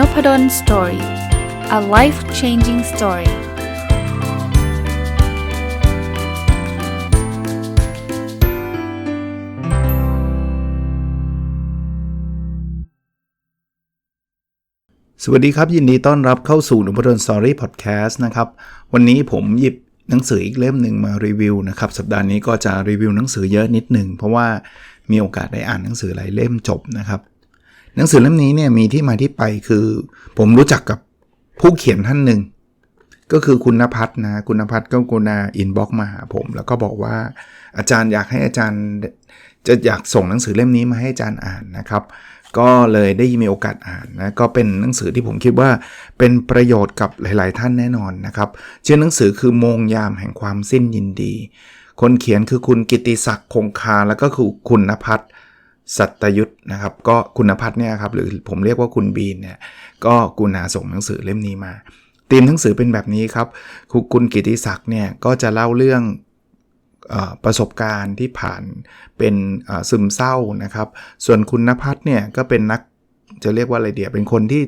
n o p ด d o สตอรี่ a life changing story สวัสดีครับ ยินดีต้อนรับเข้าสู่นพดลสตอรี่พอดแคสต์นะครับ วันนี้ผมหยิบหนังสืออีกเล่มหนึ่งมารีวิวนะครับ สัปดาห์นี้ก็จะรีวิวหนังสือเยอะนิดหนึ่งเพราะว่ามีโอกาสได้อ่านหนังสือหลายเล่มจบนะครับ หนังสือเล่มนี้เนี่ยมีที่มาที่ไปคือผมรู้จักกับผู้เขียนท่านหนึ่ง ก็คือคุณนภัทรนะคุณนภัทรก็กุณาอินบ็อกมาหาผม แล้วก็บอกว่าอาจารย์อยากให้อาจารย์จะอยากส่งหนังสือเล่มนี้มาให้อาจารย์อ่านนะครับก็เลยได้มีโอกาสอ่านนะก็เป็นหนังสือที่ผมคิดว่าเป็นประโยชน์กับหลาย ๆ ท่านแน่นอนนะครับชื่อหนังสือคือโมงยามแห่งความสิ้นยินดี คนเขียนคือคุณกิติศักดิ์คงคาแล้วก็คือคุณนภัทร สัตยุทธนะครับ ก็คุณพัฒน์เนี่ยครับหรือผมเรียกว่าคุณบีนเนี่ยก็กุณาส่งหนังสือเล่มนี้มาตีมหนังสือเป็นแบบนี้ครับคุณกิติศักดิ์เนี่ยก็จะเล่าเรื่องอประสบการณ์ที่ผ่านเป็นซึมเศร้านะครับ ส่วนคุณนภัทรเนี่ยก็เป็นนักจะเรียกว่าอะไรเดียเป็นคนที่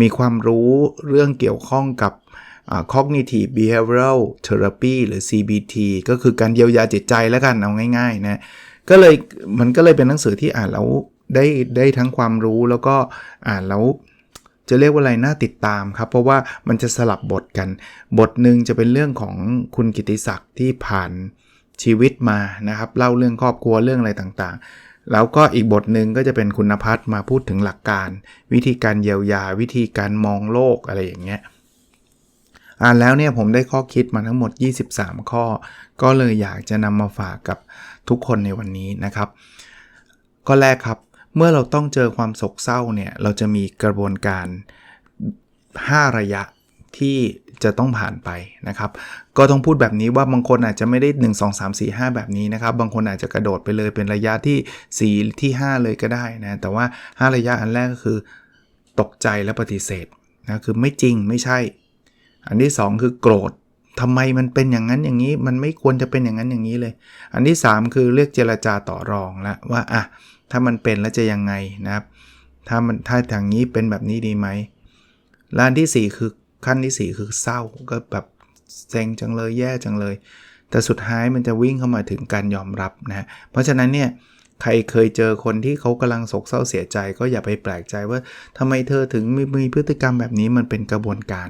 มีความรู้เรื่องเกี่ยวข้องกับ cognitive behavioral therapy หรือ CBT ก็คือการเยียวยาจิตใจแล้วกันเอาง่ายๆนะ ก็เลยมันก็เลยเป็นหนังสือที่อ่านแล้วได้ได้ทั้งความรู้แล้วก็อ่านแล้วจะเรียกว่าอะไรน่าติดตามครับ เพราะว่ามันจะสลับบทกัน บทหนึ่งจะเป็นเรื่องของคุณกิติศักดิ์ที่ผ่านชีวิตมานะครับ เล่าเรื่องครอบครัวเรื่องอะไรต่างๆ แล้วก็อีกบทหนึ่งก็จะเป็นคุณพัฒน์มาพูดถึงหลักการ วิธีการเยียวยา วิธีการมองโลกอะไรอย่างเงี้ยอ่านแล้วเนี่ยผมได้ข้อคิดมาทั้งหมด 23 ข้อ ก็เลยอยากจะนำมาฝากกับ ทุกคนในวันนี้นะครับข้อแรกครับ เมื่อเราต้องเจอความโศกเศร้าเนี่ย เราจะมีกระบวนการ 5 ระยะที่จะต้องผ่านไปนะครับ ก็ต้องพูดแบบนี้ว่าบางคนอาจจะไม่ได้ 1 2 3 4 5 แบบนี้นะครับ บางคนอาจจะกระโดดไปเลยเป็นระยะที่ 4 ที่ 5 เลยก็ได้นะ แต่ว่า 5 ระยะอันแรกก็คือ ตกใจและปฏิเสธนะ คือไม่จริงไม่ใช่ อันที่ 2 คือโกรธ ทำไมมันเป็นอย่างนั้นอย่างนี้ มันไม่ควรจะเป็นอย่างนั้นอย่างนี้เลย อันที่ 3 คือเรียกเจรจาต่อรองแล้วว่าอะถ้ามันเป็นแล้วจะยังไงนะครับ ถ้ามันถ้าทางนี้เป็นแบบนี้ดีไหมล้านที่ 4 คือขั้นที่ 4 คือเศร้าก็แบบเซ็งจังเลยแย่จังเลย แต่สุดท้ายมันจะวิ่งเข้ามาถึงการยอมรับนะเพราะฉะนั้นเนี่ยใครเคยเจอคนที่เขากำลังโศกเศร้าเสียใจ ก็อย่าไปแปลกใจว่าทำไมเธอถึงมีมีพฤติกรรมแบบนี้มันเป็นกระบวนการ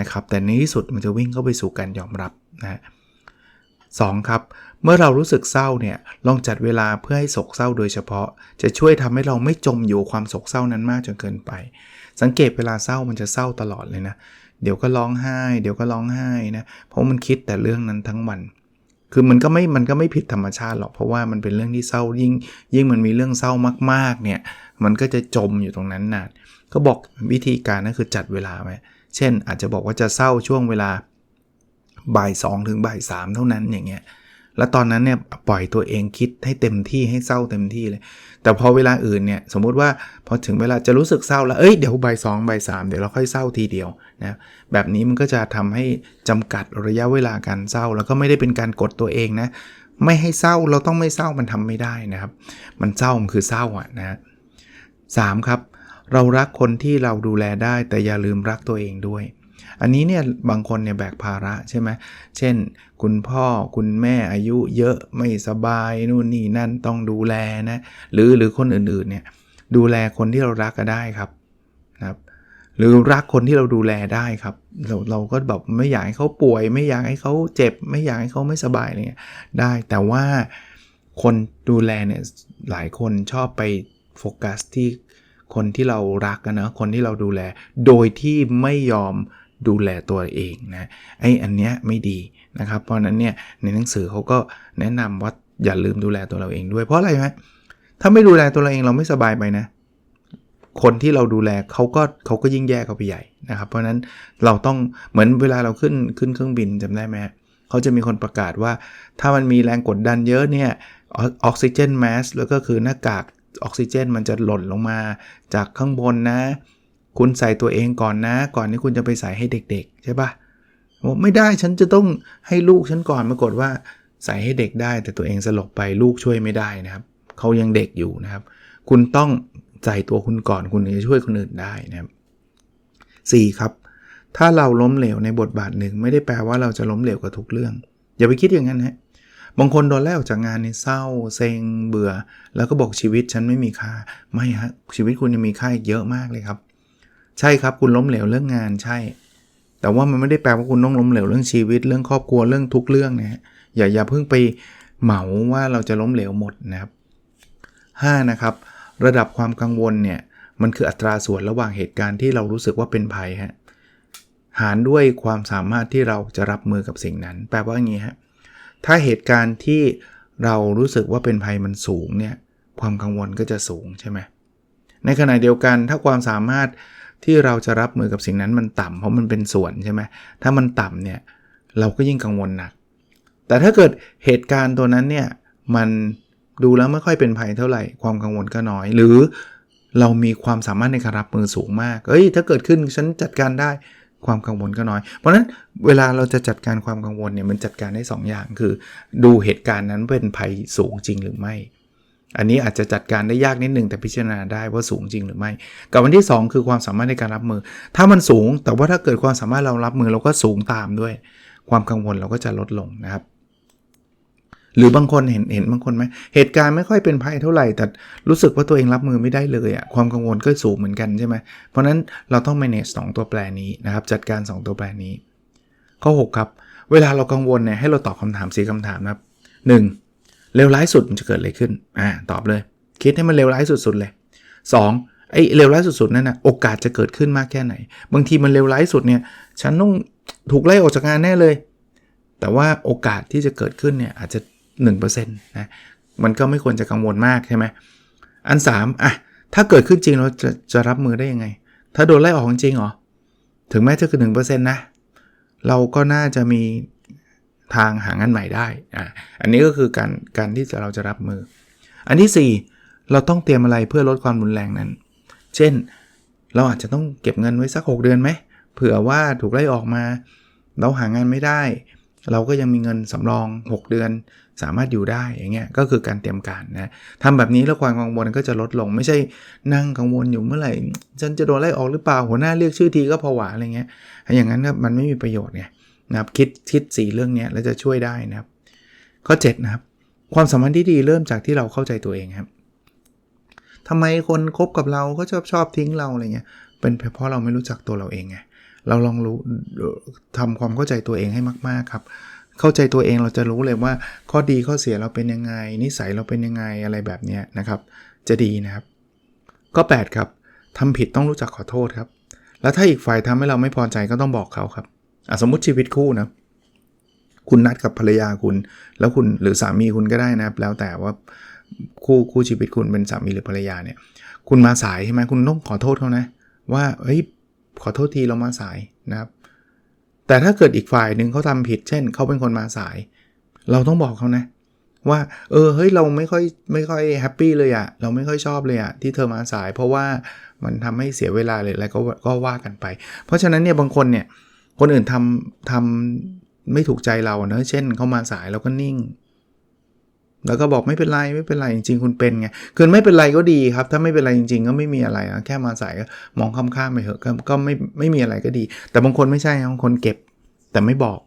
นะครับแต่ในที่สุดมันจะวิ่งเข้าไปสู่การยอมรับนะสครับ เมื่อเรารู้สึกเศร้าเนี่ยลองจัดเวลาเพื่อให้โศกเศร้าโดยเฉพาะ จะช่วยทำให้เราไม่จมอยู่ความโศกเศร้านั้นมากจนเกินไป สังเกตเวลาเศร้ามันจะเศร้าตลอดเลยนะเดี๋ยวก็ร้องไห้ เดี๋ยวก็ร้องไห้นะเพราะมันคิดแต่เรื่องนั้นทั้งวัน คือมันก็ไม่มันก็ไม่ผิดธรรมชาติหรอกเพราะว่ามันเป็นเรื่องที่เศร้ายิ่ง ยิ่งมันมีเรื่องเศร้ามากๆเนี่ยมันก็จะจมอยู่ตรงนั้นนานก็บอกวิธีการนั่นคือจัดเวลาไว้ เช่น อาจจะบอกว่าจะเศร้าช่วงเวลาบ่ายสองถึงบ่ายสามเท่านั้นอย่างเงี้ยแล้วตอนนั้นเนี่ยปล่อยตัวเองคิดให้เต็มที่ให้เศร้าเต็มที่เลย แต่พอเวลาอื่นเนี่ยสมมุติว่าพอถึงเวลาจะรู้สึกเศร้าแล้วเอ้ยเดี๋ยวบ่ายสองบ่ายสามเดี๋ยวเราค่อยเศร้าทีเดียวนะแบบนี้มันก็จะทำให้จำกัดระยะเวลาการเศร้า แล้วก็ไม่ได้เป็นการกดตัวเองนะไม่ให้เศร้าเราต้องไม่เศร้ามันทำไม่ได้นะครับ มันเศร้ามันคือเศร้าอะนะสามครับ เรารักคนที่เราดูแลได้ แต่อย่าลืมรักตัวเองด้วย อันนี้เนี่ยบางคนเนี่ยแบกภาระใช่ไหมเช่น คุณพ่อคุณแม่อายุเยอะไม่สบายนู่นนี่นั่นต้องดูแลนะหรือหรือคนอื่นๆเนี่ยดูแลคนที่เรารักก็ได้ครับนะครับหรือรักคนที่เราดูแลได้ครับ เราเราก็แบบไม่อยากให้เขาป่วย ไม่อยากให้เขาเจ็บ ไม่อยากให้เขาไม่สบายอะไรเงี้ยได้แต่ว่าคนดูแลเนี่ยหลายคนชอบไปโฟกัสที่ คนที่เรารักนะคนที่เราดูแล โดยที่ไม่ยอมดูแลตัวเองนะไออันเนี้ยไม่ดีนะครับ เพราะนั้นเนี่ยในหนังสือเขาก็แนะนำว่าอย่าลืมดูแลตัวเราเองด้วยเพราะอะไรไหมถ้าไม่ดูแลตัวเราเองเราไม่สบายไปนะ คนที่เราดูแลเขาก็เขาก็ยิ่งแย่เขาไปใหญ่นะครับ เพราะนั้นเราต้องเหมือนเวลาเราขึ้นขึ้นเครื่องบินจำได้ไหมเขาจะมีคนประกาศว่า ถ้ามันมีแรงกดดันเยอะเนี่ยออกซิเจนแมสแล้วก็คือหน้ากาก ออกซิเจนมันจะหล่นลงมาจากข้างบนนะ คุณใส่ตัวเองก่อนนะ ก่อนที่คุณจะไปใส่ให้เด็ก ๆ ใช่ปะไม่ได้ฉันจะต้องให้ลูกฉันก่อนปรากฏว่าใส่ให้เด็กได้ แต่ตัวเองสลบไปลูกช่วยไม่ได้นะครับเขายังเด็กอยู่นะครับ คุณต้องใส่ตัวคุณก่อนคุณจะช่วยคนอื่นได้นะครับ 4 ครับ ถ้าเราล้มเหลวในบทบาทหนึ่งไม่ได้แปลว่าเราจะล้มเหลวกับทุกเรื่อง อย่าไปคิดอย่างนั้นฮะ บางคนโดนไล่ออกจากงานในเศร้าเซ็งเบื่อ แล้วก็บอกชีวิตฉันไม่มีค่าไม่ฮะชีวิตคุณยังมีค่าอีกเยอะมากเลยครับ ใช่ครับคุณล้มเหลวเรื่องงานใช่ แต่ว่ามันไม่ได้แปลว่าคุณต้องล้มเหลวเรื่องชีวิต เรื่องครอบครัวเรื่องทุกเรื่องนะฮะอย่าอย่าเพิ่งไปเหมาว่าเราจะล้มเหลวหมดนะครับ 5. นะครับ ระดับความกังวลเนี่ยมันคืออัตราส่วนระหว่างเหตุการณ์ที่เรารู้สึกว่าเป็นภัยฮะหารด้วยความสามารถที่เราจะรับมือกับสิ่งนั้น แปลว่าอย่างนี้ฮะ ถ้าเหตุการณ์ที่เรารู้สึกว่าเป็นภัยมันสูงเนี่ยความกังวลก็จะสูงใช่ไหมในขณะเดียวกันถ้าความสามารถที่เราจะรับมือกับสิ่งนั้นมันต่ำเพราะมันเป็นส่วนใช่ไหมถ้ามันต่ำเนี่ยเราก็ยิ่งกังวลหนัก แต่ถ้าเกิดเหตุการณ์ตัวนั้นเนี่ยมันดูแล้วไม่ค่อยเป็นภัยเท่าไหร่ความกังวลก็น้อย หรือเรามีความสามารถในการรับมือสูงมาก เอ้ย ถ้าเกิดขึ้นฉันจัดการได้ ความกังวลก็น้อย เพราะฉะนั้นเวลาเราจะจัดการความกังวลเนี่ยมันจัดการได้2อย่างคือ ดูเหตุการณ์นั้นเป็นภัยสูงจริงหรือไม่ อันนี้อาจจะจัดการได้ยากนิดนึงแต่พิจารณาได้ว่าสูงจริงหรือไม่ กับวันที่ 2 คือความสามารถในการรับมือ ถ้ามันสูงแต่ว่าถ้าเกิดความสามารถเรารับมือเราก็สูงตามด้วย ความกังวลเราก็จะลดลงนะครับ หรือบางคนเห็นเห็นบางคนไหมเหตุการณ์ไม่ค่อยเป็นภัยเท่าไหร่ แต่รู้สึกว่าตัวเองรับมือไม่ได้เลยอะความกังวลก็สูงเหมือนกันใช่ไหมเพราะนั้นเราต้อง manage 2ตัวแปรนี้นะครับจัดการ 2 ตัวแปรนี้ ข้อ 6 ครับ เวลาเรากังวลเนี่ยให้เราตอบคำถามสีคำถามนะครับ 1. เลวร้ายสุดมันจะเกิดอะไรขึ้นอ่าตอบเลย คิดให้มันเลวร้ายสุดๆเลย 2. ไอ้เลวร้ายสุดๆนั่นนะโอกาสจะเกิดขึ้นมากแค่ไหน บางทีมันเลวร้ายสุดเนี่ยฉันต้องถูกไล่ออกจากงานแน่เลย แต่ว่าโอกาสที่จะเกิดขึ้นเนี่ยอาจจะ 1%นะมันก็ไม่ควรจะกังวลมากใช่ไหมอัน 3อะถ้าเกิดขึ้นจริงเราจะจะรับมือได้ยังไง ถ้าโดนไล่ออกจริงเหรอ ถึงแม้จะคือ1%นะ เราก็น่าจะมีทางหางานใหม่ได้อะอันนี้ก็คือการการที่เราจะรับมือ อันที่ 4 เราต้องเตรียมอะไรเพื่อลดความรุนแรงนั้น เช่น เราอาจจะต้องเก็บเงินไว้สัก 6 เดือนไหมเผื่อว่าถูกไล่ออกมา เราหางานไม่ได้ เราก็ยังมีเงินสำรอง 6 เดือน สามารถอยู่ได้อย่างเงี้ยก็คือการเตรียมการนะทำแบบนี้แล้วความกังวลก็จะลดลง ไม่ใช่นั่งกังวลอยู่เมื่อไหร่ฉันจะโดนไล่ออกหรือเปล่าหัวหน้าเรียกชื่อทีก็ผวาอะไรเงี้ยอย่างนั้นมันไม่มีประโยชน์ไงนะครับคิดคิดสีเรื่องนี้แล้วจะช่วยได้นะครับ ข้อ 7 นะครับ ความสัมพันธ์ที่ดีเริ่มจากที่เราเข้าใจตัวเองครับทำไมคนคบกับเราก็ชอบชอบทิ้งเราอะไรเงี้ยเป็นเพราะเราไม่รู้จักตัวเราเองไง เราลองรู้ทำความเข้าใจตัวเองให้มาก ๆ ครับ เข้าใจตัวเองเราจะรู้เลยว่า ข้อดีข้อเสียเราเป็นยังไง นิสัยเราเป็นยังไงอะไรแบบนี้นะครับ จะดีนะครับข้อ8ครับทำผิดต้องรู้จักขอโทษครับ แล้วถ้าอีกฝ่ายทำให้เราไม่พอใจก็ต้องบอกเขาครับสมมติชีวิตคู่นะคุณนัดกับภรรยาคุณ แล้วคุณหรือสามีคุณก็ได้นะครับ แล้วแต่ว่าคู่คู่ชีวิตคุณเป็นสามีหรือภรรยาเนี่ย คุณมาสายใช่ไหมคุณต้องขอโทษเขานะ ว่าเฮ้ย ขอโทษทีเรามาสายนะครับแต่ถ้าเกิดอีกฝ่ายหนึ่งเขาทำผิด เช่นเขาเป็นคนมาสาย เราต้องบอกเขานะ ว่าเออเฮ้ยเราไม่ค่อยไม่ค่อยแฮปปี้เลยอะเราไม่ค่อยชอบเลยอะที่เธอมาสาย เพราะว่ามันทำให้เสียเวลาเลยอะไรก็ก็ว่ากันไป เพราะฉะนั้นเนี่ยบางคนเนี่ยคนอื่นทำทำไม่ถูกใจเราเนอะเช่นเขามาสายเราก็นิ่ง แล้วก็บอกไม่เป็นไรไม่เป็นไรจริงๆคุณเป็นไงคือไม่เป็นไรก็ดีครับ ถ้าไม่เป็นไรจริง ๆ ก็ไม่มีอะไรนะแค่มาใสายก็มองข้ามๆไปเถอะก็ไม่ไม่มีอะไรก็ดี แต่บางคนไม่ใช่บางคนเก็บ แต่ไม่บอก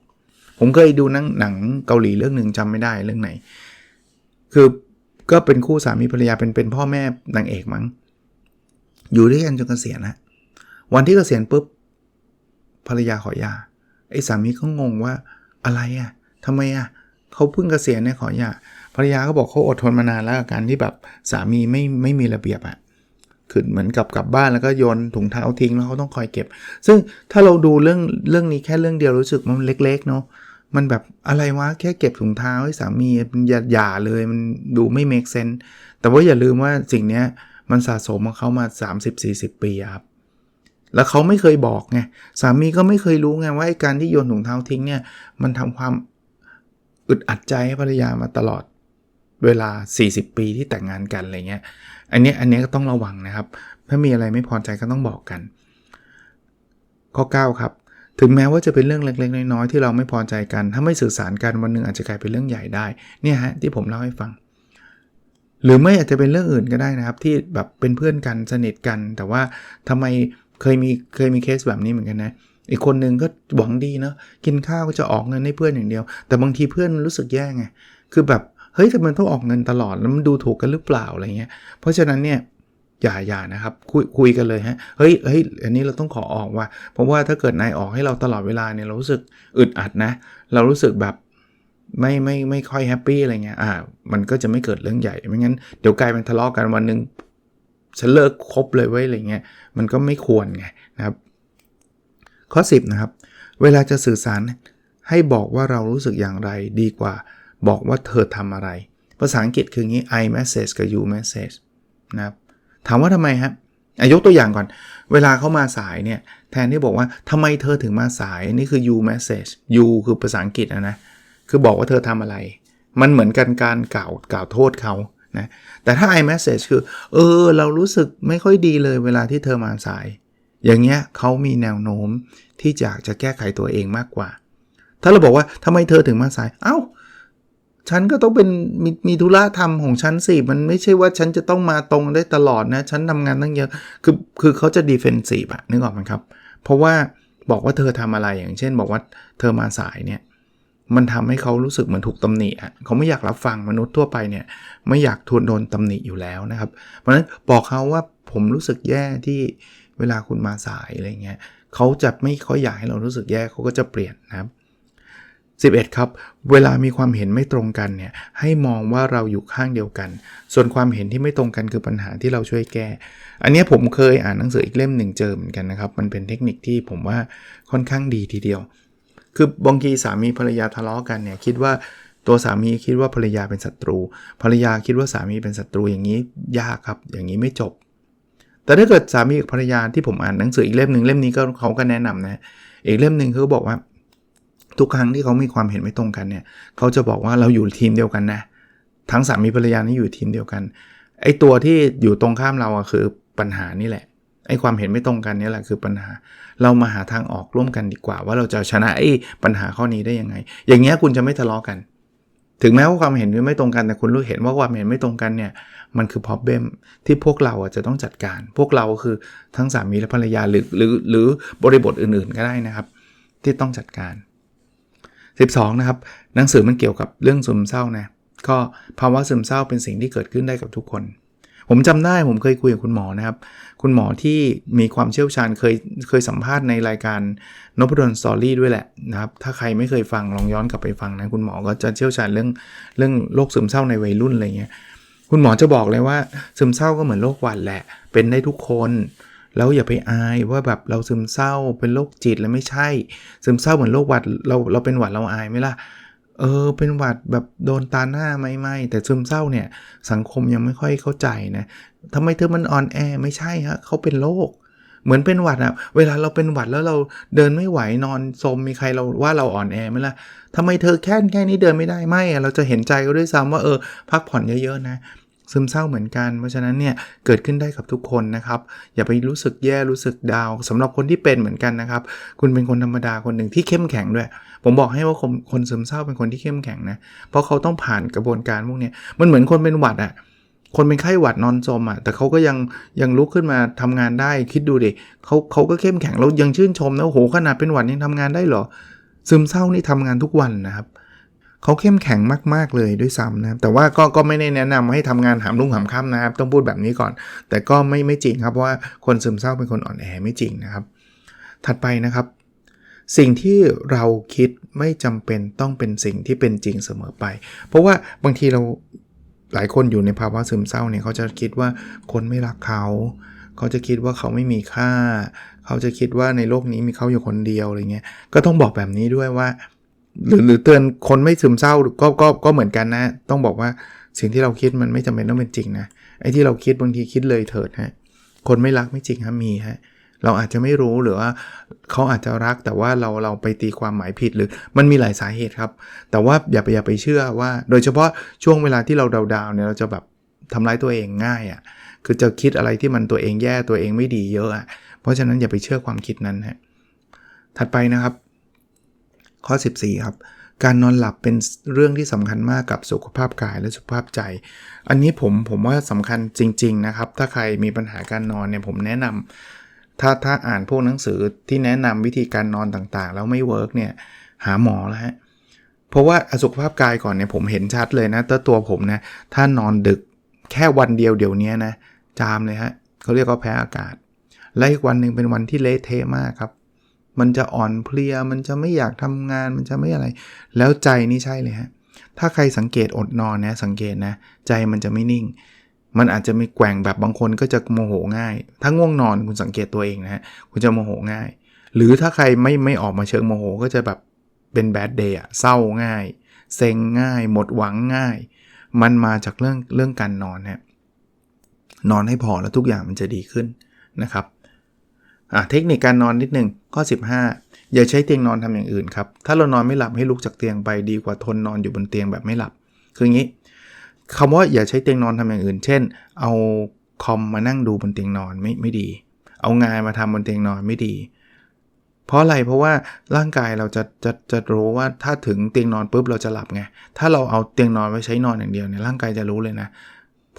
ผมเคยดูหนังหนังเกาหลีเรื่องหนึ่งจำไม่ได้เรื่องไหน คือก็เป็นคู่สามีภรรยาเป็นเป็นพ่อแม่นางเอกมั้งอยู่ด้วยกันจนเกษียณนะวันที่เกษียณปุ๊บภรรยาขอหย่าไอ้สามีก็งงว่าอะไรอะ่ะทำไมอะ่ะเขาเพิ่งเกษียณเนี่ยขอหย่า ภรรยาก็บอกเขาอดทนมานานแล้วกับการที่แบบสามีไม่ไม่มีระเบียบอะ่ะคือเหมือนกับกลับบ้านแล้วก็โยนถุงเท้าทิ้งแล้วเขาต้องคอยเก็บ ซึ่งถ้าเราดูเรื่องเรื่องนี้แค่เรื่องเดียวรู้สึกมันเล็กๆเนาะมันแบบอะไรวะแค่เก็บถุงเท้าให้สามีมันอย่าหย่าเลยมันดูไม่ make sense แต่ว่าอย่าลืมว่าสิ่งนี้มันสะสมมาเขามา 30-40 ปีครับแล้วเขาไม่เคยบอกไงสามีก็ไม่เคยรู้ไงว่าการที่โยนถุงเท้าทิ้งเนี่ยมันทำความอึดอัดใจให้ภรรยามาตลอด เวลา 40 ปีที่แต่งงานกันอะไรเงี้ย อันนี้อันนี้ก็ต้องระวังนะครับ ถ้ามีอะไรไม่พอใจก็ต้องบอกกัน ข้อ 9 ครับ ถึงแม้ว่าจะเป็นเรื่องเล็กๆ น้อยๆที่เราไม่พอใจกัน ถ้าไม่สื่อสารกันวันหนึ่งอาจจะกลายเป็นเรื่องใหญ่ได้ เนี่ยฮะที่ผมเล่าให้ฟัง หรือไม่อาจจะเป็นเรื่องอื่นก็ได้นะครับ ที่แบบเป็นเพื่อนกันสนิทกัน แต่ว่าทำไมเคยมีเคยมีเคสแบบนี้เหมือนกันนะอีกคนนึงก็หวังดีเนาะกินข้าวก็จะออกเงินให้เพื่อนอย่างเดียว แต่บางทีเพื่อนรู้สึกแย่ไงคือแบบ เฮ้ยทำไมต้องออกเงินตลอดแล้วมันดูถูกกันหรือเปล่าอะไรเงี้ยเพราะฉะนั้นเนี่ยอย่าอย่านะครับคุยคุยกันเลยฮะเฮ้ยเฮ้ยอันนี้เราต้องขอออกว่ะเพราะว่าถ้าเกิดนายออกให้เราตลอดเวลาเนี่ยเรารู้สึกอึดอัดนะ เรารู้สึกแบบไม่ไม่ไม่ค่อยแฮปปี้อะไรเงี้ยอ่ามันก็จะไม่เกิดเรื่องใหญ่ไม่งั้นเดี๋ยวกลายเป็นทะเลาะกันวันหนึ่งฉันเลิกคบเลยเว้อะไรเงี้ยมันก็ไม่ควรไงนะครับ ข้อ 10 นะครับ เวลาจะสื่อสารให้บอกว่าเรารู้สึกอย่างไรดีกว่า บอกว่าเธอทำอะไร ภาษาอังกฤษคืองี้ I message กับ you message นะครับ ถามว่าทำไมครับอายกตัวอย่างก่อน เวลาเขามาสายเนี่ย แทนที่บอกว่าทำไมเธอถึงมาสาย นี่คือ you message you คือภาษาอังกฤษนะนะ คือบอกว่าเธอทำอะไร มันเหมือนกันการกล่าวกล่าวโทษเขานะ แต่ถ้า I message คือ เออ เรารู้สึกไม่ค่อยดีเลยเวลาที่เธอมาสาย อย่างเงี้ยเขามีแนวโน้มที่อยากจะแก้ไขตัวเองมากกว่า ถ้าเราบอกว่าทำไมเธอถึงมาสาย เอา้า ฉันก็ต้องเป็นมีมีธุระทำของฉันสิ มันไม่ใช่ว่าฉันจะต้องมาตรงได้ตลอดนะ ฉันทำงานตั้งเยอะ คือคือเขาจะดีเฟนซีฟอะนึกออกไหมครับ เพราะว่าบอกว่าเธอทำอะไรอย่างเช่น บอกว่าเธอมาสายเนี่ยมันทำให้เขารู้สึกเหมือนถูกตำหนิอะเขาไม่อยากรับฟังมนุษย์ทั่วไปเนี่ย ไม่อยากทวนโดนตำหนิอยู่แล้วนะครับ เพราะฉะนั้นบอกเขาว่าผมรู้สึกแย่ที่เวลาคุณมาสายอะไรเงี้ยเขาจะไม่ค่อยอยากให้เรารู้สึกแย่เขาก็จะเปลี่ยนนะครับ 11 ครับ เวลามีความเห็นไม่ตรงกันเนี่ยให้มองว่าเราอยู่ข้างเดียวกัน ส่วนความเห็นที่ไม่ตรงกันคือปัญหาที่เราช่วยแก้ อันนี้ผมเคยอ่านหนังสืออีกเล่มหนึ่งเจอเหมือนกันนะครับ มันเป็นเทคนิคที่ผมว่าค่อนข้างดีทีเดียว คือบางทีสามีภรรยาทะเลาะกันเนี่ยคิดว่าตัวสามีคิดว่าภรรยาเป็นศัตรู ภรรยาคิดว่าสามีเป็นศัตรูอย่างนี้ยากครับ อย่างนี้ไม่จบ แต่ถ้าเกิดสามีกับภรรยาที่ผมอ่านหนังสืออีกเล่มหนึ่งเล่มนี้ก็เขาก็แนะนำนะอีกเล่มหนึ่งเขาบอกว่า ทุกครั้งที่เขามีความเห็นไม่ตรงกันเนี่ยเขาจะบอกว่าเราอยู่ทีมเดียวกันนะ ทั้งสามีภรรยานี่อยู่ทีมเดียวกันไอ้ตัวที่อยู่ตรงข้ามเราอะคือปัญหานี่แหละไอ้ความเห็นไม่ตรงกันนี่แหละคือปัญหา เรามาหาทางออกร่วมกันดีกว่า ว่าเราจะชนะไอ้ปัญหาข้อนี้ได้ยังไง อย่างเงี้ยคุณจะไม่ทะเลาะกัน ถึงแม้ว่าความเห็นไม่ตรงกันแต่คุณรู้เห็นว่าความเห็นไม่ตรงกันเนี่ยมันคือ problem ที่พวกเราอะจะต้องจัดการ พวกเราคือทั้งสามีและภรรยาหรือหรือหรือบริบทอื่นๆก็ได้นะครับ ที่ต้องจัดการ 12 นะครับ หนังสือมันเกี่ยวกับเรื่องซึมเศร้านะก็ภาวะซึมเศร้าเป็นสิ่งที่เกิดขึ้นได้กับทุกคน ผมจำได้ผมเคยคุยกับคุณหมอนะครับ คุณหมอที่มีความเชี่ยวชาญเคยเคยสัมภาษณ์ในรายการนพดลสตอรี่ด้วยแหละนะครับ ถ้าใครไม่เคยฟังลองย้อนกลับไปฟังนะคุณหมอก็จะเชี่ยวชาญเรื่องเรื่องโรคซึมเศร้าในวัยรุ่นอะไรเงี้ยคุณหมอจะบอกเลยว่าซึมเศร้าก็เหมือนโรคหวัดแหละ เป็นได้ทุกคน แล้วอย่าไปอายว่าแบบเราซึมเศร้าเป็นโรคจิตแล้วไม่ใช่ ซึมเศร้าเหมือนโรคหวัดเราเราเป็นหวัดเราอายไหมล่ะเออเป็นหวัดแบบโดนตาหน้าไม่ไม่แต่ซึมเศร้าเนี่ยสังคมยังไม่ค่อยเข้าใจนะทำไมเธอมันอ่อนแอไม่ใช่ฮะเขาเป็นโรคเหมือนเป็นหวัดอะเวลาเราเป็นหวัดแล้วเราเดินไม่ไหวนอนสมมีใครเราว่าเราอ่อนแอไหมล่ะทำไมเธอแค่แค่นี้เดินไม่ได้ไม่เราจะเห็นใจก็ด้วยซ้ำว่าเออพักผ่อนเยอะๆนะ ซึมเศร้าเหมือนกัน เพราะฉะนั้นเนี่ยเกิดขึ้นได้กับทุกคนนะครับ อย่าไปรู้สึกแย่รู้สึกดาวสำหรับคนที่เป็นเหมือนกันนะครับ คุณเป็นคนธรรมดาคนหนึ่งที่เข้มแข็งด้วย ผมบอกให้ว่าคนคนซึมเศร้าเป็นคนที่เข้มแข็งนะ เพราะเขาต้องผ่านกระบวนการพวกนี้มันเหมือนคนเป็นหวัดอะ่ะคนเป็นไข้หวัดนอนจมอะ่ะแต่เขาก็ยังยังลุกขึ้นมาทำงานได้คิดดูดิเขาเขาก็เข้มแข็งเรายังชื่นชมนะโอ้โหขนาดเป็นหวัดยังทำงานได้เหรอซึมเศร้านี่ทำงานทุกวันนะครับเขาเข้มแข็งมาก ๆ เลยด้วยซ้ำนะครับ แต่ว่าก็ก็ไม่ได้แนะนำให้ทำงานหามรุ่งหามค่ำนะครับ ต้องพูดแบบนี้ก่อน แต่ก็ไม่ไม่จริงครับว่าคนซึมเศร้าเป็นคนอ่อนแอไม่จริงนะครับ ถัดไปนะครับ สิ่งที่เราคิดไม่จำเป็นต้องเป็นสิ่งที่เป็นจริงเสมอไป เพราะว่าบางทีเราหลายคนอยู่ในภาวะซึมเศร้าเนี่ยเขาจะคิดว่าคนไม่รักเขา เขาจะคิดว่าเขาไม่มีค่า เขาจะคิดว่าในโลกนี้มีเขาอยู่คนเดียวอะไรเงี้ย ก็ต้องบอกแบบนี้ด้วยว่า หรือหรือเตือนคนไม่ซึมเศร้าก็ก็ก็เหมือนกันนะ ต้องบอกว่าสิ่งที่เราคิดมันไม่จำเป็นต้องเป็นจริงนะไอ้ที่เราคิดบางทีคิดเลยเถิดฮะคนไม่รักไม่จริงฮะมีฮะเราอาจจะไม่รู้หรือว่าเขาอาจจะรักแต่ว่าเราเราไปตีความหมายผิดหรือมันมีหลายสาเหตุครับ แต่ว่าอย่าไปอย่าไปเชื่อว่า โดยเฉพาะช่วงเวลาที่เราดาวๆเนี่ยเราจะแบบทำร้ายตัวเองง่ายอะ่ะคือจะคิดอะไรที่มันตัวเองแย่ตัวเองไม่ดีเยอะอะ่ะเพราะฉะนั้นอย่าไปเชื่อความคิดนั้นฮะถัดไปนะครับ ข้อ 14 ครับ การนอนหลับเป็นเรื่องที่สำคัญมากกับสุขภาพกายและสุขภาพใจ อันนี้ผมผมว่าสำคัญจริง ๆ นะครับ ถ้าใครมีปัญหาการนอนเนี่ยผมแนะนถ้าถ้าอ่านพวกหนังสือที่แนะนำวิธีการนอนต่างๆ แล้วไม่เวิร์กเนี่ยหาหมอแล้วฮะเพราะว่าสุขภาพกายก่อนเนี่ยผมเห็นชัดเลยนะตัวตัวผมนะถ้านอนดึกแค่วันเดียวเดี๋ยวนี้นะจามเลยฮะเขาเรียกว่าแพ้อากาศ และอีกวันหนึ่งเป็นวันที่เละเทะมากครับ มันจะอ่อนเพลีย มันจะไม่อยากทำงาน มันจะไม่อะไร แล้วใจนี่ใช่เลยฮะ ถ้าใครสังเกตอดนอนนะสังเกตนะ ใจมันจะไม่นิ่ง มันอาจจะมีแกว่งแบบบางคนก็จะโมโหง่าย ถ้าง่วงนอนคุณสังเกตตัวเองนะฮะ คุณจะโมโหง่าย หรือถ้าใครไม่ไม่ออกมาเชิงโมโหก็จะแบบเป็นแบดเดย์อะเศร้าง่าย เซ็งง่าย หมดหวังง่าย มันมาจากเรื่องเรื่องการนอนฮนะนอนให้พอแล้วทุกอย่างมันจะดีขึ้นนะครับ อะเทคนิคการนอนนิดนึงข้อ 15 อย่าใช้เตียงนอนทำอย่างอื่นครับ ถ้าเรานอนไม่หลับให้ลุกจากเตียงไปดีกว่าทนนอนอยู่บนเตียงแบบไม่หลับ คืออย่างนี้คำว่าอย่าใช้เตียงนอนทำอย่างอื่น เช่น เอาคอมมานั่งดูบนเตียงนอนไม่ไม่ดี เอางานมาทำบนเตียงนอนไม่ดี เพราะอะไรเพราะว่าร่างกายเราจะจะจะรู้ว่าถ้าถึงเตียงนอนปุ๊บเราจะหลับไงถ้าเราเอาเตียงนอนไว้ใช้นอนอย่างเดียวเนี่ยร่างกายจะรู้เลยนะ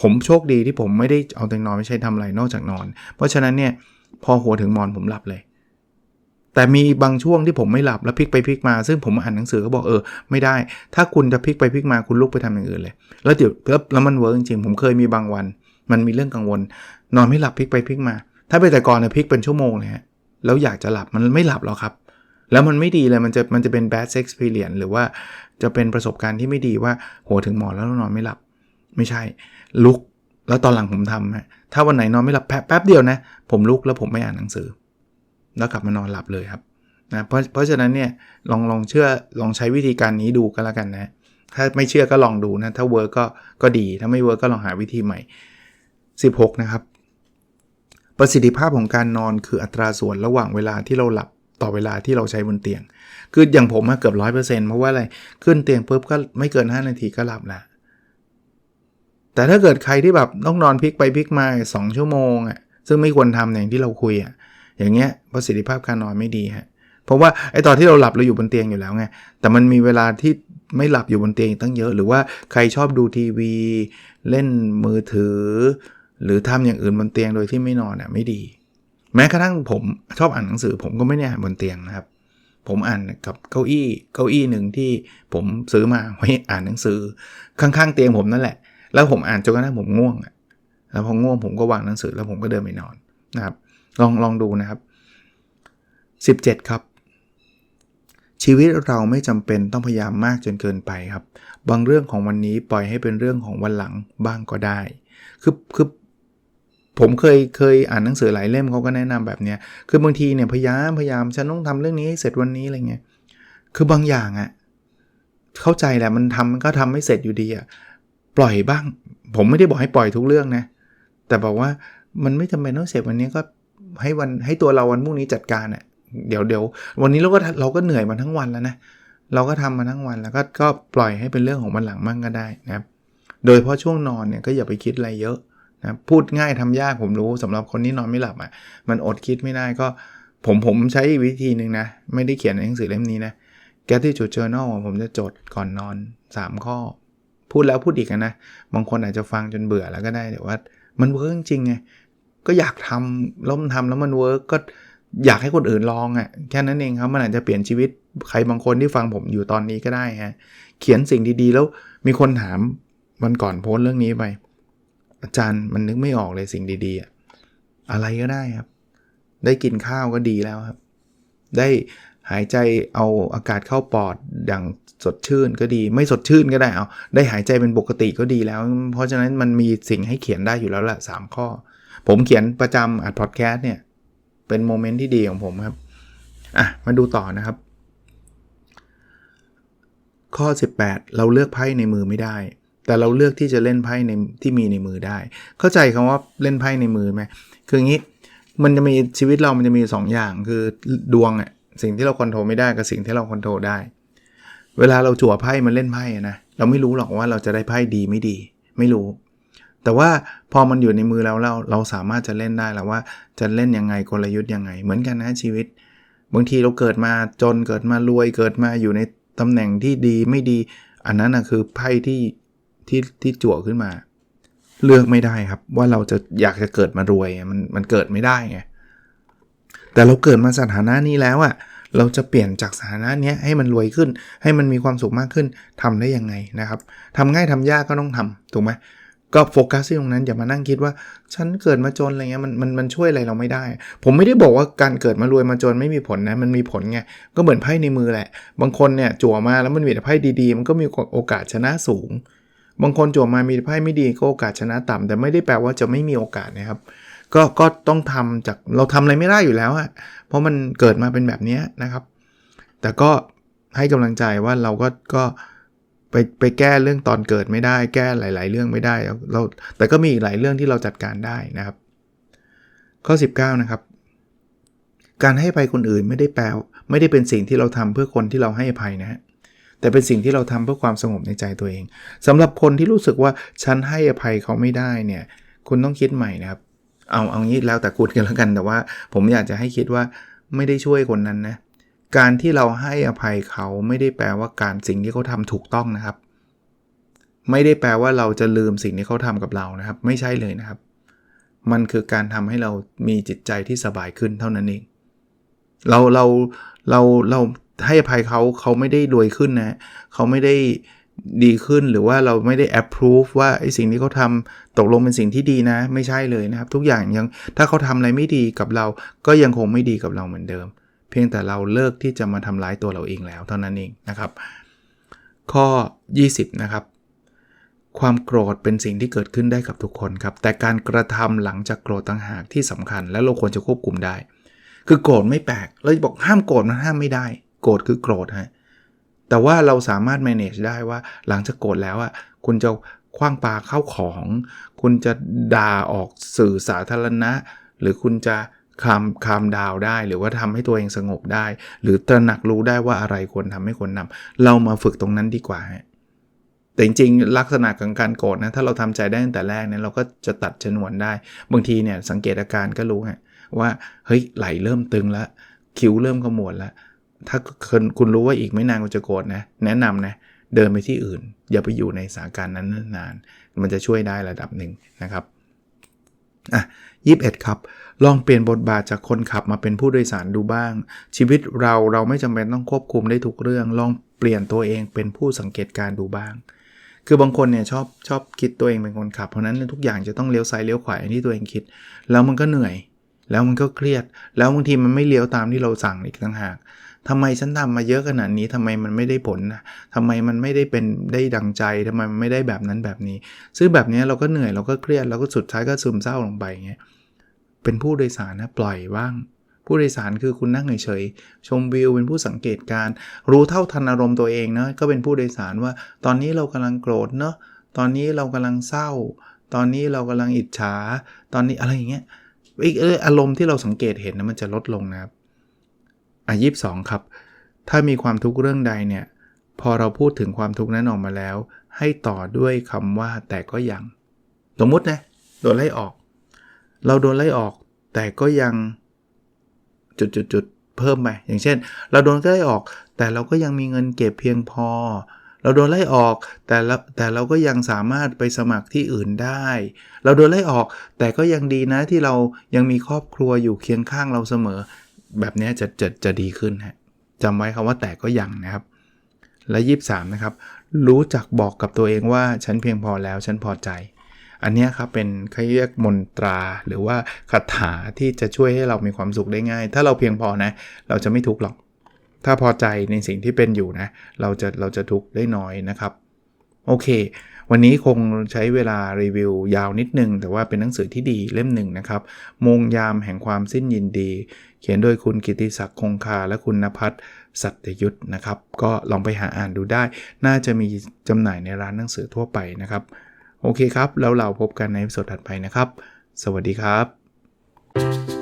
ผมโชคดีที่ผมไม่ได้เอาเตียงนอนไว้ใช้ทำอะไรนอกจากนอน เพราะฉะนั้นเนี่ย พอหัวถึงมอนผมหลับเลย แต่มีบางช่วงที่ผมไม่หลับแล้วพลิกไปพลิกมา ซึ่งผมอ่านหนังสือก็บอกเออไม่ได้ ถ้าคุณจะพลิกไปพลิกมาคุณลุกไปทำอย่างอื่นเลย แล้วเดี๋ยวแล้วมันเวิร์กจริงๆผมเคยมีบางวัน มันมีเรื่องกังวล นอนไม่หลับพลิกไปพลิกมา ถ้าไปแต่ก่อนเนี่ยพลิกเป็นชั่วโมงเลยฮะแล้วอยากจะหลับมันไม่หลับหรอกครับ แล้วมันไม่ดีเลยมันจะมันจะเป็น bad experience หรือว่าจะเป็นประสบการณ์ที่ไม่ดีว่าหัวถึงหมอนแล้วนอนไม่หลับ ไม่ใช่ ลุก แล้วตอนหลังผมทำฮะ ถ้าวันไหนนอนไม่หลับแป๊บเดียวนะ ผมลุกแล้วผมไม่อ่านหนังสือ แล้วกลับมานอนหลับเลยครับนะเพราะเพราะฉะนั้นเนี่ยลองลองเชื่อลองใช้วิธีการนี้ดูก็แล้วกันนะ ถ้าไม่เชื่อก็ลองดูนะ ถ้าเวิร์กก็ก็ดี ถ้าไม่เวิร์กก็ลองหาวิธีใหม่ 16 นะครับ ประสิทธิภาพของการนอนคืออัตราส่วนระหว่างเวลาที่เราหลับต่อเวลาที่เราใช้บนเตียง คืออย่างผมเกือบร้อยเปอร์เซ็นต์เพราะว่าอะไร ขึ้นเตียงปุ๊บก็ไม่เกิน 5 นาทีก็หลับละ แต่ถ้าเกิดใครที่แบบต้องนอนพลิกไปพลิกมาสองชั่วโมงอะซึ่งไม่ควรทำอย่างที่เราคุยอะอย่างเงี้ยประสิทธิภาพการนอนไม่ดีฮะเพราะว่าไอ้ตอนที่เราหลับเราอยู่บนเตียงอยู่แล้วไงแต่มันมีเวลาที่ไม่หลับอยู่บนเตียงตั้งเยอะ หรือว่าใครชอบดูทีวี เล่นมือถือ หรือทำอย่างอื่นบนเตียงโดยที่ไม่นอนอะไม่ดี แม้กระทั่งผมชอบอ่านหนังสือ ผมก็ไม่ได้อ่านบนเตียงนะครับ ผมอ่านกับเก้าอี้เก้าอี้หนึ่งที่ผมซื้อมาไว้อ่านหนังสือข้างๆ เตียงผมนั่นแหละ แล้วผมอ่านจนกระทั่งผมง่วงแล้วพอง่วงผมก็วางหนังสือแล้วผมก็เดินไปนอนนะครับ ลองลองดูนะครับ 17 ครับ ชีวิตเราไม่จำเป็นต้องพยายามมากจนเกินไปครับ บางเรื่องของวันนี้ปล่อยให้เป็นเรื่องของวันหลังบ้างก็ได้คือคือผมเคยเคยอ่านหนังสือหลายเล่มเขาก็แนะนำแบบเนี้ยคือบางทีเนี่ยพยายามพยายามฉันต้องทำเรื่องนี้ให้เสร็จวันนี้อะไรเงี้ยคือบางอย่างอะเข้าใจแหละมันทำมันก็ทำไม่เสร็จอยู่ดีอะ ปล่อยบ้าง ผมไม่ได้บอกให้ปล่อยทุกเรื่องนะ แต่บอกว่ามันไม่จำเป็นต้องเสร็จวันนี้ก็ให้วันให้ตัวเราวันพรุ่งนี้จัดการอะ่ะเดี๋ยวเดี๋ยววันนี้เราก็เราก็เหนื่อยมาทั้งวันแล้วนะเราก็ทำมาทั้งวันแล้วก็ก็ปล่อยให้เป็นเรื่องของวันหลังมั่งก็ได้นะครับ โดยเพราะช่วงนอนเนี่ยก็อย่าไปคิดอะไรเยอะนะพูดง่ายทำยากผมรู้สำหรับคนที่นอนไม่หลับอะ่ะมันอดคิดไม่ได้ก็ผมผมใช้วิธีหนึ่งนะ ไม่ได้เขียนในหนังสือเล่มนี้นะแกที่จดเจอ journal ผมจะจดก่อนนอน 3 ข้อ พูดแล้วพูดอีกนะ บางคนอาจจะฟังจนเบื่อแล้วก็ได้แต่ว่า มันเวิร์กจริงไง ก็อยากทำล้มันทำแล้วมันเวิร์กก็อยากให้คนอื่นลองอะ่ะแค่นั้นเองครับ มันอาจจะเปลี่ยนชีวิตใครบางคนที่ฟังผมอยู่ตอนนี้ก็ได้ฮะ เขียนสิ่งดีๆ แล้วมีคนถามวันก่อนโพสเรื่องนี้ไป อาจารย์มันนึกไม่ออกเลยสิ่งดีๆ อะอะไรก็ได้ครับ ได้กินข้าวก็ดีแล้วครับ ได้ หายใจเอาอากาศเข้าปอดอย่างสดชื่นก็ดี ไม่สดชื่นก็ได้เอาได้หายใจเป็นปกติก็ดีแล้ว เพราะฉะนั้นมันมีสิ่งให้เขียนได้อยู่แล้วละสข้อ ผมเขียนประจำอัดพอดแคสต์เนี่ย เป็นโมเมนต์ที่ดีของผมครับ อะ มาดูต่อนะครับ ข้อ 18 เราเลือกไพ่ในมือไม่ได้ แต่เราเลือกที่จะเล่นไพ่ในที่มีในมือได้ เข้าใจคำว่าเล่นไพ่ในมือไหมคืออย่างนี้มันจะมีชีวิตเรามันจะมี2ออย่างคือดวงอะ สิ่งที่เราควบคุมไม่ได้กับสิ่งที่เราควบคุมได้ เวลาเราจั่วไพ่มันเล่นไพ่นะเราไม่รู้หรอกว่าเราจะได้ไพ่ดีไม่ดี ไม่รู้ แต่ว่าพอมันอยู่ในมือเราเราเราสามารถจะเล่นได้แล้วว่าจะเล่นยังไงกลยุทธ์ยังไง เหมือนกันนะชีวิต บางทีเราเกิดมาจนเกิดมารวยเกิดมาอยู่ในตำแหน่งที่ดีไม่ดี อันนั้นนะคือไพ่ที่ที่ที่จั่วขึ้นมา เลือกไม่ได้ครับว่าเราจะอยากจะเกิดมารวยมันมันเกิดไม่ได้ไง แต่เราเกิดมาสถานะนี้แล้วอะ่ะเราจะเปลี่ยนจากสถานะเนี้ยให้มันรวยขึ้น ให้มันมีความสุขมากขึ้นทำได้ยังไงนะครับทำง่ายทำยากก็ต้องทำถูกไหมก็โฟกัสที่ตรงนั้นอย่ามานั่งคิดว่า ฉันเกิดมาจนอะไรเงี้ยมันมันมันช่วยอะไรเราไม่ได้ ผมไม่ได้บอกว่าการเกิดมารวยมาจนไม่มีผลนะมันมีผลไงก็เหมือนไพ่ในมือแหละ บางคนเนี่ยจั่วมาแล้วมันมีแต่ไพ่ดีๆ มันก็มีโอกาสชนะสูง บางคนจั่วมามีไพ่ไม่ดีก็โอกาสชนะต่ำแต่ไม่ได้แปลว่าจะไม่มีโอกาสนะครับ ก็ก็ต้องทำจากเราทำอะไรไม่ได้อยู่แล้วอะเพราะมันเกิดมาเป็นแบบนี้นะครับ แต่ก็ให้กำลังใจว่าเราก็ก็ไปไปแก้เรื่องตอนเกิดไม่ได้ แก้หลาย ๆ เรื่องไม่ได้เราแต่ก็มีอีกหลายเรื่องที่เราจัดการได้นะครับ ข้อ 19 นะครับ การให้อภัยคนอื่นไม่ได้แปลไม่ได้เป็นสิ่งที่เราทำเพื่อคนที่เราให้อภัยนะฮะแต่เป็นสิ่งที่เราทำเพื่อความสงบในใจตัวเองสำหรับคนที่รู้สึกว่าฉันให้อภัยเขาไม่ได้เนี่ย คุณต้องคิดใหม่นะครับ เอาเอางี้แล้วแต่คุณกันแล้วกัน แต่ว่าผมอยากจะให้คิดว่าไม่ได้ช่วยคนนั้นนะการที่เราให้อภัยเขาไม่ได้แปลว่าการสิ่งที่เขาทำถูกต้องนะครับ ไม่ได้แปลว่าเราจะลืมสิ่งที่เขาทำกับเรานะครับ ไม่ใช่เลยนะครับ มันคือการทำให้เรามีจิตใจที่สบายขึ้นเท่านั้นเองเราเราเราเราให้อภัยเขาเขาไม่ได้รวยขึ้นนะเขาไม่ได้ ดีขึ้นหรือว่าเราไม่ได้ approve ว่าไอ้สิ่งที่เขาทำตกลงเป็นสิ่งที่ดีนะ ไม่ใช่เลยนะครับ ทุกอย่างยังถ้าเขาทำอะไรไม่ดีกับเราก็ยังคงไม่ดีกับเราเหมือนเดิม เพียงแต่เราเลิกที่จะมาทำร้ายตัวเราเองแล้ว เท่านั้นเองนะครับ ข้อ 20 นะครับ ความโกรธเป็นสิ่งที่เกิดขึ้นได้กับทุกคนครับ แต่การกระทำหลังจากโกรธต่างหากที่สำคัญ และเราควรจะควบคุมได้ คือโกรธไม่แปลกเราบอกห้ามโกรธมันห้ามไม่ได้ โกรธคือโกรธฮะ แต่ว่าเราสามารถ manage ได้ว่าหลังจากโกรธแล้วอะคุณจะคว้างปาเข้าของ คุณจะด่าออกสื่อสาธารณะ หรือคุณจะคามคามดาวได้ หรือว่าทำให้ตัวเองสงบได้ หรือตระหนักรู้ได้ว่าอะไรควรทำให้ควรนำเรามาฝึกตรงนั้นดีกว่าฮะแต่จริงๆลักษณะของการโกรธนะถ้าเราทำใจได้ตั้งแต่แรกเนี่ยเราก็จะตัดชนวนได้ บางทีเนี่ยสังเกตอาการก็รู้ฮะว่าเฮ้ยไหลเริ่มตึงแล้วคิ้วเริ่มขมวดแล้ว ถ้าคุณรู้ว่าอีกไม่นานคุณจะโกรธนะ แนะนำนะเดินไปที่อื่น อย่าไปอยู่ในสถานการณ์นั้นนาน มันจะช่วยได้ระดับหนึ่งนะครับอะยีิบเอ็ดครับ ลองเปลี่ยนบทบาทจากคนขับมาเป็นผู้โดยสารดูบ้าง ชีวิตเราเราไม่จำเป็นต้องควบคุมได้ทุกเรื่อง ลองเปลี่ยนตัวเองเป็นผู้สังเกตการดูบ้าง คือบางคนเนี่ยชอบชอบคิดตัวเองเป็นคนขับ เพราะนั้นทุกอย่างจะต้องเลี้ยวซ้ายเลี้ยวขวาอย่างที่ตัวเองคิด แล้วมันก็เหนื่อย แล้วมันก็เครียด แล้วบางทีมันไม่เลี้ยวตามที่เราสั่งอีกต่างหาก ทำไมฉันทำมาเยอะขนาดนี้ทำไมมันไม่ได้ผลนะทำไมมันไม่ได้เป็นได้ดังใจทำไมมันไม่ได้แบบนั้นแบบนี้ ซึ่งแบบนี้เราก็เหนื่อยเราก็เครียดเราก็สุดท้ายก็ซึมเศร้าลงไปเงี้ยเป็นผู้โดยสารนะปล่อยบ้าง ผู้โดยสารคือคุณนั่งเฉยๆชมวิวเป็นผู้สังเกตการ รู้เท่าทันอารมณ์ตัวเองเนะก็เป็นผู้โดยสารว่า ตอนนี้เรากำลังโกรธเนาะตอนนี้เรากำลังเศร้า ตอนนี้เรากำลังอิจฉา ตอนนี้อะไรอย่างเงี้ยอีกอารมณ์ที่เราสังเกตเห็นนะมันจะลดลงนะครับ อะยีิบสองครับ ถ้ามีความทุกข์เรื่องใดเนี่ยพอเราพูดถึงความทุกข์นั้นออกมาแล้ว ให้ต่อด้วยคำว่าแต่ก็ยัง สมมุตินะโดนไล่ออก เราโดนไล่ออก แต่ก็ยังจุดๆๆเพิ่มไปอย่างเช่น เราโดนไล่ออก แต่เราก็ยังมีเงินเก็บเพียงพอ เราโดนไล่ออกแต่ละแต่เราก็ยังสามารถไปสมัครที่อื่นได้ เราโดนไล่ออก แต่ก็ยังดีนะที่เรายังมีครอบครัวอยู่เคียงข้างเราเสมอ แบบนี้จะจะจะดีขึ้นฮะจำไว้คำว่าแต่ก็ยังนะครับ และยีสามนะครับ รู้จักบอกกับตัวเองว่าฉันเพียงพอแล้วฉันพอใจ อันนี้ครับเป็นเขาเรียกมนตราหรือว่าคาถาที่จะช่วยให้เรามีความสุขได้ง่าย ถ้าเราเพียงพอนะ เราจะไม่ทุกข์หรอก ถ้าพอใจในสิ่งที่เป็นอยู่นะ เราจะเราจะทุกข์ได้น้อยนะครับ โอเควันนี้คงใช้เวลารีวิวยาวนิดนึง แต่ว่าเป็นหนังสือที่ดีเล่มหนึ่งนะครับ มงยามแห่งความสิ้นยินดี เขียนโดยคุณกิติศักดิ์คงคาและคุณนภัทรสัตยุทธนะครับ ก็ลองไปหาอ่านดูได้ น่าจะมีจำหน่ายในร้านหนังสือทั่วไปนะครับ โอเคครับ แล้วเราพบกันในสดถัดไปนะครับ สวัสดีครับ